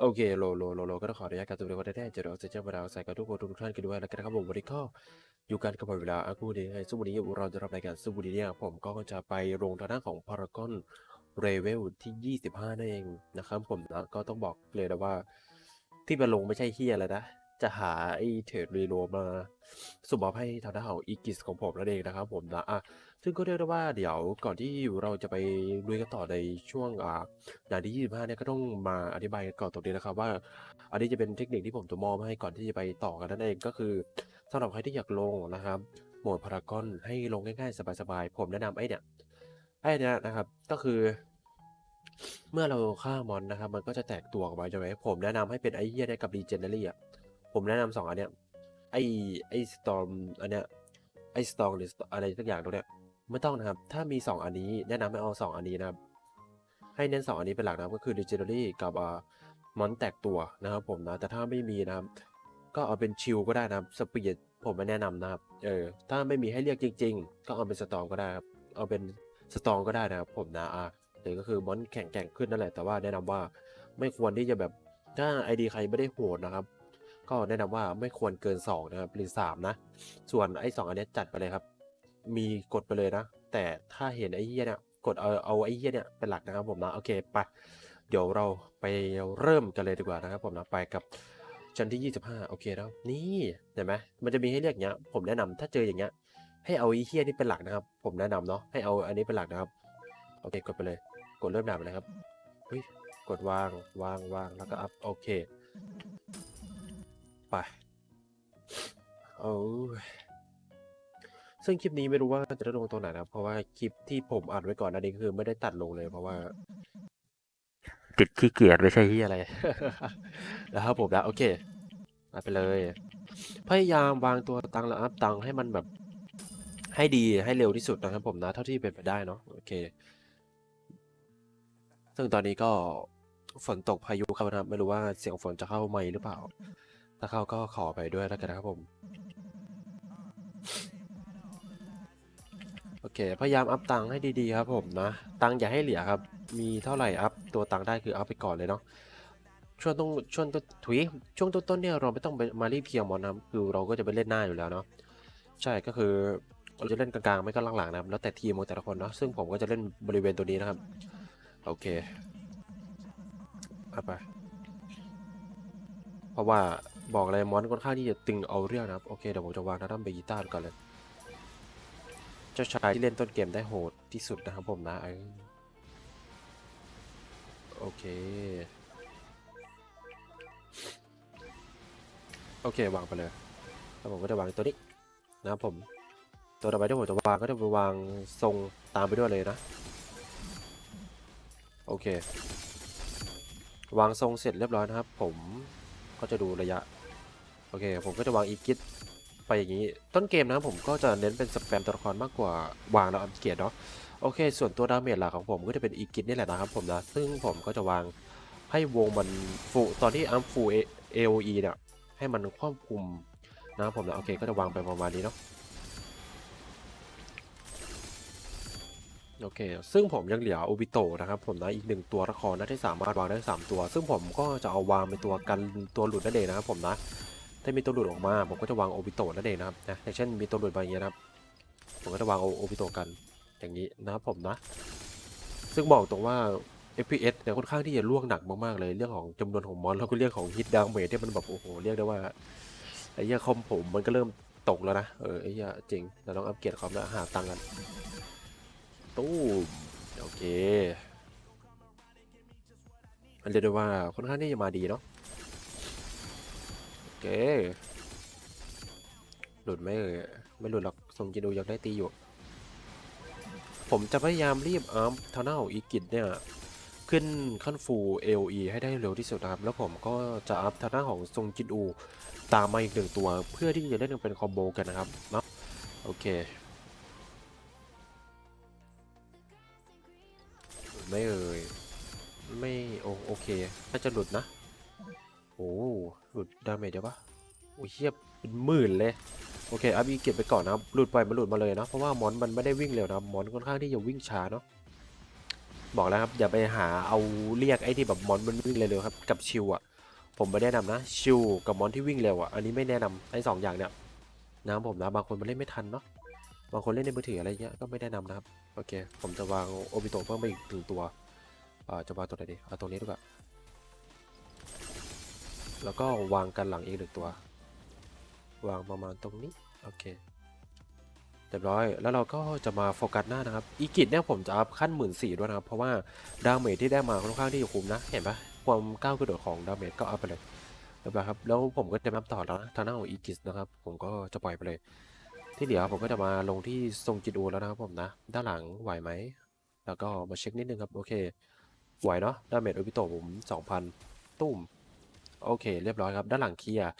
โอเคโลโลโลโลก็ต้องขออนุญาตการตัวเรียก็ได้เจอเราจะเจ้าบรรดาใส่กับทุกคนทุกท่านกันด้วยแล้วกันนะครับผมวันนี้ก็อยู่กันกับผมเวลาอากูดีให้สมุนีเราจะรับรายการสมุนีเนี่ยผมก็จะไปลงทางด้านของพารากอนเรเวลที่ 25นั่นเองนะครับผมนะก็ต้องบอกเลยนะว่า ที่มาลงไม่ใช่เฮียแล้วนะ จะหาไอ้เทรดรีโลมาสมมอบให้ทางด้านของอีกิสของผมนั่นเองนะครับผมนะอะซึ่งก็เรียกได้ว่าเดี๋ยวก่อนที่เราจะไปลุยกันต่อในช่วงอ่าด่านที่ 25 เนี่ยก็ต้องมาอธิบายกันก่อนตรงนี้นะครับว่า อันนี้จะเป็นเทคนิคที่ผมจะมอบให้ก่อนที่จะไปต่อกันนั่นเองก็คือสำหรับใครที่อยากลงนะครับโหมดพารากอนให้ลงง่ายๆสบายๆผมแนะนำไอ้เนี่ยไอ้เนี่ยนะครับก็คือเมื่อเราฆ่ามอนนะครับ มันก็จะแตกตัวออกมาใช่ไหมผมแนะนำให้เป็นไอเหี้ยเนี่ยกับรีเจนเนอรี่อะ ผมแนะนำสองอันเนี้ยไอไอสตอมอันเนี้ยไอสตองหรืออะไรสักอย่างตรงเนี้ยไม่ต้องนะครับ ถ้ามีสองอันนี้แนะนำให้เอาสองอันนี้นะครับ ให้เน้นสองอันนี้เป็นหลักนะครับก็คือ Legendary กับอ่ามอนแตกตัวนะครับผมนะ แต่ถ้าไม่มีนะครับ ก็เอาเป็นชิลก็ได้นะครับสปีดผมไม่แนะนำนะครับ เออ ถ้าไม่มีให้เรียกจริง ๆ ก็เอาเป็นสตองก็ได้ครับ เอาเป็นสตองก็ได้นะครับผมนะ อะหรือก็คือมอนแข่งแข่งขึ้นนั่นแหละ แต่ว่าแนะนำว่าไม่ควรที่จะแบบถ้า ID ใครไม่ได้โหดนะครับ ก็แนะนำว่าไม่ควรเกิน 2 นะครับ หรือ 3 นะ ส่วนไอ้สองอันนี้จัดไปเลยครับ มีกดไปเลยนะ แต่ถ้าเห็นไอ้เหี้ยเนี่ยกดเอาเอาไอ้เหี้ยเนี่ยเป็นหลักนะครับผมนะโอเคไปเดี๋ยวเราไปเริ่มกันเลยดีกว่านะครับผมนะไปกับชั้นที่ 25 โอเคแล้วนี่เห็นไหมมันจะมีให้เรียกเงี้ย ผมแนะนำถ้าเจออย่างเงี้ย ให้เอาไอ้เหี้ยนี่เป็นหลักนะครับ ผมแนะนำเนาะให้เอาอันนี้เป็นหลักนะครับโอเคกดไปเลย กดเริ่มด่าไปเลยครับเฮ้ยกดวางวางวางแล้วก็อัพโอเค ไปโอ้ยซึ่งคลิปนี้ไม่รู้ว่าจะได้ลงตรงไหนนะครับเพราะว่าคลิปที่ผมอัดไว้ก่อนอันนี้คือไม่ได้ตัดลงเลย เพราะว่าติดขี้เกียจไม่ใช่ที่อะไร นะครับผมนะโอเคอัดไปเลย พยายามวางตัวตังและอัพตังให้มันแบบ ให้ดีให้เร็วที่สุดนะครับผมนะ เท่าที่เป็นไปได้เนาะโอเค ซึ่งตอนนี้ก็ฝนตกพายุเข้านะครับไม่รู้ว่าเสียงฝนจะเข้าไหมหรือเปล่า ถ้าเข้าก็ขอไปด้วยแล้วกันนะครับผม โอเค พยายามอัพตังค์ให้ดีๆครับผมนะ ตังค์อย่าให้เหลือครับ มีเท่าไหร่อัพตัวตังค์ได้คืออัพไปก่อนเลยเนาะ ช่วงต้นช่วงต้นถุยช่วงต้นๆเนี่ยเราไม่ต้องไปมารีบเคลียร์มอนนะคือเราก็จะไปเล่นหน้าอยู่แล้วเนาะ ใช่ก็คือเราจะเล่นกลางๆไม่ก็หลังๆนะครับแล้วแต่ทีมของแต่ละคนเนาะ ซึ่งผมก็จะเล่นบริเวณตัวนี้นะครับ โอเคเอาไป ราะว่าบอกเลยมอนค่อนข้างที่จะตึงเอาเรื่องนะครับ โอเคเดี๋ยวผมจะวางนาดัมเบยิต้าก่อนเลย เจ้าชายที่เล่นต้นเกมได้โหดที่สุดนะครับผมนะโอเค โอเควางไปเลยแล้วผมก็จะวางตัวนี้นะครับผมตัวต่อไปที่ผมจะวางก็จะไปวางทรงตามไปด้วยเลยนะ โอเค วางทรงเสร็จเรียบร้อยนะครับ ผม ก็จะดูระยะ โอเค ผมก็จะวางอีกิทไปอย่างนี้ ต้นเกมนะผมก็จะเน้นเป็นสแปมตัวละครมากกว่าวางแล้วอัพเกรดเนาะ โอเค ส่วนตัวดาเมจหลักของผมก็จะเป็นอีกิทนี่แหละนะครับผมนะ ซึ่งผมก็จะวางให้วงมันฟูตอนที่อัพฟูเอโอเนี่ยให้มันควบคุมนะครับผมนะ โอเค ก็จะวางไปประมาณนี้เนาะ โอเค ซึ่งผมยังเหลือโอบิโตะนะครับผมนะอีกหนึ่งตัวละครนะที่สามารถวางได้ 3 ตัว ซึ่งผมก็จะเอาวางเป็นตัวกันตัวหลุดนั่นเองนะครับผมนะ ถ้ามีตัวหลุดออกมา ผมก็จะวางโอบิโตะนั่นเองนะครับนะอย่างเช่นมีตัวหลุดมาอย่างเงี้ยนะครับ ผมก็จะวางโอบิโตะกันอย่างนี้นะครับผมนะ ซึ่งบอกตรงว่า FPS เนี่ยค่อนข้างที่จะล่วงหนักมากๆเลยเรื่องของจำนวนของมอนแล้วก็เรื่องของฮิตดาเมจที่มันแบบโอ้โหเรียกได้ว่าไอ้เหี้ยคอมผมมันก็เริ่มตกแล้วนะเออไอ้เหี้ยจริงเราต้องอัปเกรดคอมแล้วหาตังค์กัน ตู้มโอเค มันเรียกได้ว่าค่อนข้างที่จะมาดีเนาะโอเค หลุดไหมเอ่ยไม่หลุดหรอกทรงจินดูอยากได้ตีอยู่ ผมจะพยายามรีบอาร์มทานาองอีกิจเนี่ย ขึ้นขั้นฟู AOE ให้ได้เร็วที่สุดนะครับ แล้วผมก็จะอัพทานาของทรงจินอู ตามมาอีกหนึ่งตัว เพื่อที่จะเล่นเป็นคอมโบกันนะครับเนาะโอเค ไม่เอ่ย ไม่โอโอเคน่าจะหลุดนะ โอ้หลุดดาเมจเดี๋ยวปะโอ้ยเทียบเป็นหมื่นเลย โอเคอัพอีเก็บไปก่อนนะหลุดไปมันหลุดมาเลยนะ เพราะว่ามอนมันไม่ได้วิ่งเร็วนะ มอนค่อนข้างที่จะวิ่งช้าเนาะ บอกแล้วครับ อย่าไปหาเอาเรียกไอ้ที่แบบมอนมันวิ่งเร็วๆครับ กับชิวอะผมไม่แนะนำนะ ชิวกับมอนที่วิ่งเร็วอะอันนี้ไม่แนะนำไอ้สองอย่างเนี่ยนะผมนะบางคนมันเล่นไม่ทันเนาะ บางคนเล่นในมือถืออะไรเงี้ยก็ไม่แนะนำนะครับ โอเค ผมจะวางโอบิโตะเพิ่มไปอีกหนึ่งตัวอ่าจะวางตัวไหนดีเอาตรงนี้ดีกว่าแล้วก็วางกันหลังอีกหนึ่งตัว วางประมาณตรงนี้ โอเคเรียบร้อย แล้วเราก็จะมาโฟกัสหน้านะครับ อีกิจเนี่ยผมจะอัพขั้นหมื่นสี่ด้วยนะครับ เพราะว่าดาเมจที่ได้มาค่อนข้างที่จะคุ้มนะ เห็นปะความก้าวกระโดดของดาเมจก็อัพไปเลยเรียบร้อยครับ แล้วผมก็จะนับต่อแล้วนะทางหน้าของอีกิสนะครับ ผมก็จะปล่อยไปเลย ที่เหลือผมก็จะมาลงที่ทรงจิตอูแล้วนะครับผมนะ ด้านหลังไหวไหม แล้วก็มาเช็คนิดนึงครับ โอเค ไหวเนาะดาเมจโอบิโตผม2,000 ตุ้ม โอเค เรียบร้อยครับ ด้านหลังเคลียร์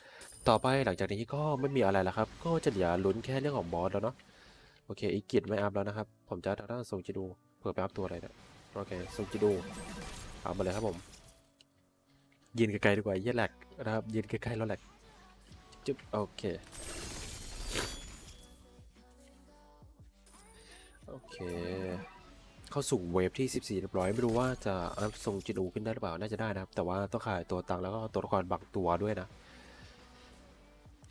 ต่อไปหลังจากนี้ก็ไม่มีอะไรแล้วครับ ก็จะเหลือลุ้นแค่เรื่องของบอสแล้วเนาะ โอเค อีกิจไม่อัพแล้วนะครับ ผมจะทางด้านทรงจิตอูเผื่อไปอัพตัวอะไรเนี่ยโอเคทรงจิตอูเอามาเลยครับผม ยืนไกลๆดีกว่าเยี่ยแหลกนะครับ ยืนใกล้ๆแล้วแหลก จุ๊บโอเค เค เข้าสู่เวฟที่ 14 เรียบร้อย ไม่รู้ว่าจะอัพทรงจิดูขึ้นได้หรือเปล่า น่าจะได้นะครับ แต่ว่าต้องขายตัวตังค์แล้วก็ตัวละครบางตัวด้วยนะ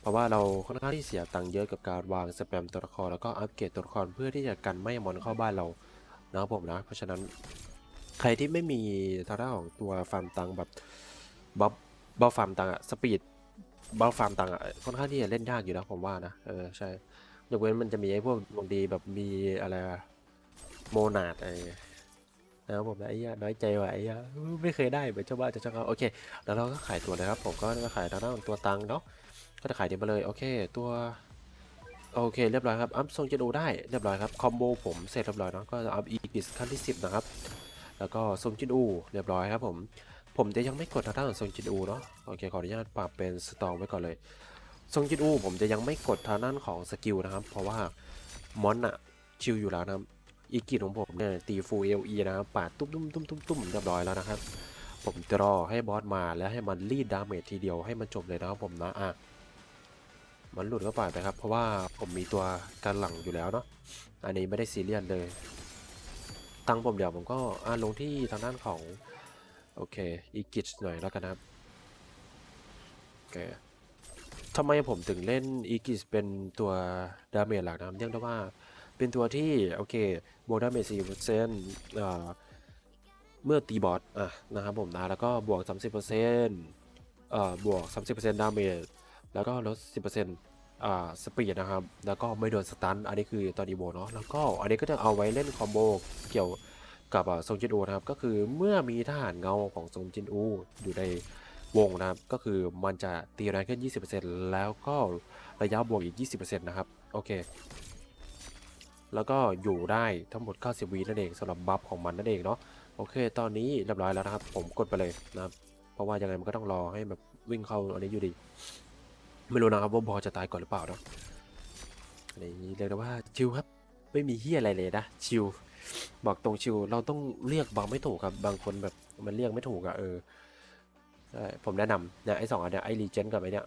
เพราะว่าเราค่อนข้างที่เสียตังค์เยอะกับการวางสแปมตัวละครแล้วก็อัปเกรดตัวละครเพื่อที่จะกันไม่มอนเข้าบ้านเรานะครับผมนะ เพราะฉะนั้นใครที่ไม่มีทางด้านของตัวฟาร์มตังค์แบบบัฟบัฟฟาร์มตังอะสปีดบัฟฟาร์มตังอะค่อนข้างที่จะเล่นยากอยู่นะผมว่านะ เออใช่ยกเว้นมันจะมีไอ้พวกบางทีแบบมีอะไร โมนาดอะไรนะครับผมไอ้เหี้ยน้อยใจว่ะไอ้เหี้ยไม่เคยได้เหมือนเจ้าบ้านเจ้าเขาโอเค แล้วเราก็ขายตัวเลยครับ ผมก็จะขายทางด้านของตัวตังค์เนาะก็จะขายเดี๋ยวมาเลยโอเค ตัวโอเคเรียบร้อยครับอัพทรงจะดูได้เรียบร้อยครับคอมโบผมเสร็จเรียบร้อยเนาะก็จะอัพอีพิสขั้นที่ 10 นะครับ แล้วก็ทรงจิดูเรียบร้อยครับผมผมจะยังไม่กดทางด้านของทรงจินอูเนาะโอเคขออนุญาตปรับเป็นสตองไว้ก่อนเลยทรงจินอูผมจะยังไม่กดทางด้านของสกิลนะครับ เพราะว่ามอนอะชิลอยู่แล้วนะครับ อีกิของผมเนี่ยตีฟูเอลีนะครับปาดตุ้มตุ้มตุ้มตุ้มตุ้มเรียบร้อยแล้วนะครับ ผมจะรอให้บอสมาแล้วให้มันรีดดาเมจทีเดียวให้มันจบเลยนะครับผมนะอะมันหลุดก็ปล่อยไปครับ เพราะว่าผมมีตัวกันหลังอยู่แล้วเนาะอันนี้ไม่ได้ซีเรียสเลยตังค์ผมเดี๋ยวผมก็อ่าลงที่ทางด้านของโอเคอีกิชหน่อยแล้วกันนะครับโอเคทำไมผมถึงเล่นอีกิชเป็นตัวดาเมจหลักนะครับเรียกว่า เป็นตัวที่ โอเคบวกดาเมจ4%เอ่อเมื่อตีบอสอะนะครับผมนะ แล้วก็บวก 30%เอ่อบวก 30%ดาเมจแล้วก็ลด 10%อ่าสปีดนะครับ แล้วก็ไม่โดนสตัน อันนี้คือตอนดีโบเนาะแล้วก็อันนี้ก็จะเอาไว้เล่นคอมโบเกี่ยวกับทรงจินอูนะครับ ก็คือเมื่อมีทหารเงาของทรงจินอูอยู่ในวงนะครับ ก็คือมันจะตีแรงขึ้น 20%แล้วก็ระยะบวกอีก 20%นะครับ โอเค แล้วก็อยู่ได้ทั้งหมด 90วีนั่นเองสำหรับบัฟของมันนั่นเองเนาะโอเค ตอนนี้เรียบร้อยแล้วนะครับ ผมกดไปเลยนะครับเพราะว่ายังไงมันก็ต้องรอให้แบบวิ่งเข้าอันนี้อยู่ดี ไม่รู้นะครับว่าบอจะตายก่อนหรือเปล่าเนาะอันนี้เรียกได้ว่าชิลครับไม่มีเฮียอะไรเลยนะชิลบอกตรงชิวเราต้องเรียกบางไม่ถูกครับบางคนแบบมันเรียกไม่ถูกอะเออผมแนะนำเนี่ยไอ้สองอันเนี้ยไอ้รีเจนกับไอ้เนี้ย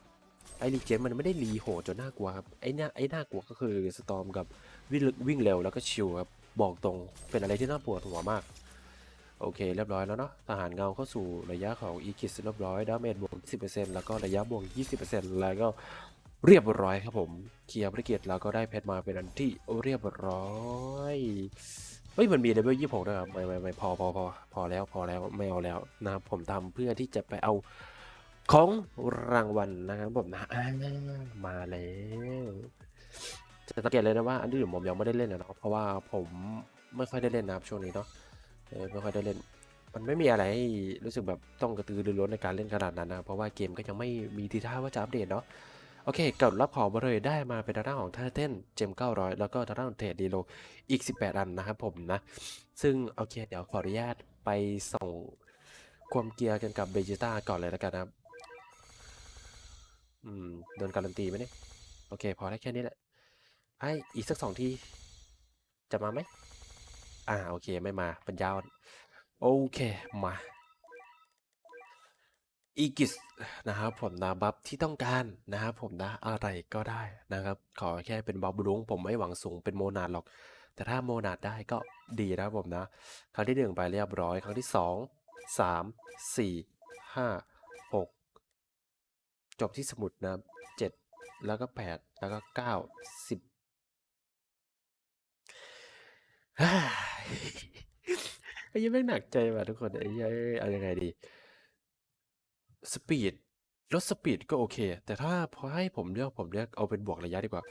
ไอ้รีเจนมันไม่ได้รีโหจนน่ากลัวครับไอ้เนี้ยไอ้น่ากลัวก็คือสตอมกับ วิ่งวิ่งเร็วแล้วก็ชิวครับบอกตรงเป็นอะไรที่น่าปวดหัวมาก โอเค เรียบร้อยแล้วเนาะทหารเงาเข้าสู่ระยะของอีคิสเรียบร้อยดาเมจบวก 10%แล้วก็ระยะบวก 20%แล้วก็เรียบร้อยครับผมเคลียร์ภารกิจแล้วก็ได้เพชรมาเป็นอันที่เรียบร้อยเฮ้ยมันมีเลเวลยี่สิบหกด้วยครับไม่ไม่ไม่พอพอพอพอแล้วพอแล้วไม่เอาแล้วนะครับผมทำเพื่อที่จะไปเอาของรางวัลนะครับผมนะอ่ามาแล้ว สังเกตเลยนะว่าอันอื่ผมยังไม่ได้เล่นนะครับเพราะว่าผมไม่ค่อยได้เล่นนะครับช่วงนี้เนาะไม่ค่อยได้เล่น มันไม่มีอะไรให้รู้สึกแบบต้องกระตือรือร้นในการเล่นขนาดนั้นนะเพราะว่าเกมก็ยังไม่มีทีท่าว่าจะอัปเดตเนาะโอเคกดรับของมาเลยได้มาเป็นทางด้านของท่าเต้นเจม 900 แล้วก็ทางด้านของเทรดดีโลอีก 18 อันนะครับผมนะ ซึ่งโอเคเดี๋ยวขออนุญาตไปส่งความเกียร์กันกับเบจิต้าก่อนเลยแล้วกันนะครับ อืมโดนการันตีไหมเนี่ย โอเค พอได้แค่นี้แหละ ไออีกสักสองที จะมาไหม อ่า โอเค ไม่มา ปัญญาโอเค มา อีกิสนะครับผมนะบัฟที่ต้องการนะครับผมนะ อะไรก็ได้นะครับ ขอแค่เป็นบัฟบลุงผมไม่หวังสูงเป็นโมนาดหรอก แต่ถ้าโมนาดได้ก็ดีนะผมนะ ครั้งที่หนึ่งไปเรียบร้อย ครั้งที่สองสามสี่ห้าหกจบที่สมุดนะเจ็ดแล้วก็แปดแล้วก็เก้าสิบ ไอ้เหี้ยังไม่งหนักใจว่ะทุกคนไอ้เหี้ยเอ้ยเอายังไงดี สปีดลดสปีดก็โอเค แต่ถ้าพอให้ผมเลือกผมเลือกเอาเป็นบวกระยะดีกว่า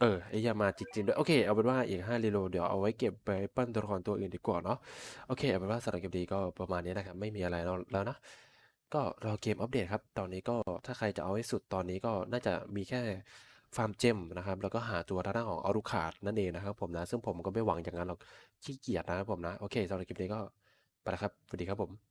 เออไอ้เหี้ยามาจริงๆด้วย โอเคเอาเป็นว่าอีกห้ารีโลเดี๋ยวเอาไว้เก็บไปปั้นตัวละครตัวอื่นดีกว่าเนาะโอเคเอาเป็นว่าสำหรับเกมดีก็ประมาณนี้นะครับ ไม่มีอะไรแล้วนะก็รอเกมอัปเดตครับ ตอนนี้ก็ถ้าใครจะเอาให้สุดตอนนี้ก็น่าจะมีแค่ ฟาร์มเจมนะครับแล้วก็หาตัวทางด้านของอารุขาดนั่นเองนะครับผมนะซึ่งผมก็ไม่หวังอย่างนั้นหรอกขี้เกียจนะครับผมนะ โอเคสำหรับคลิปนี้ก็ไปแล้วครับสวัสดีครับผม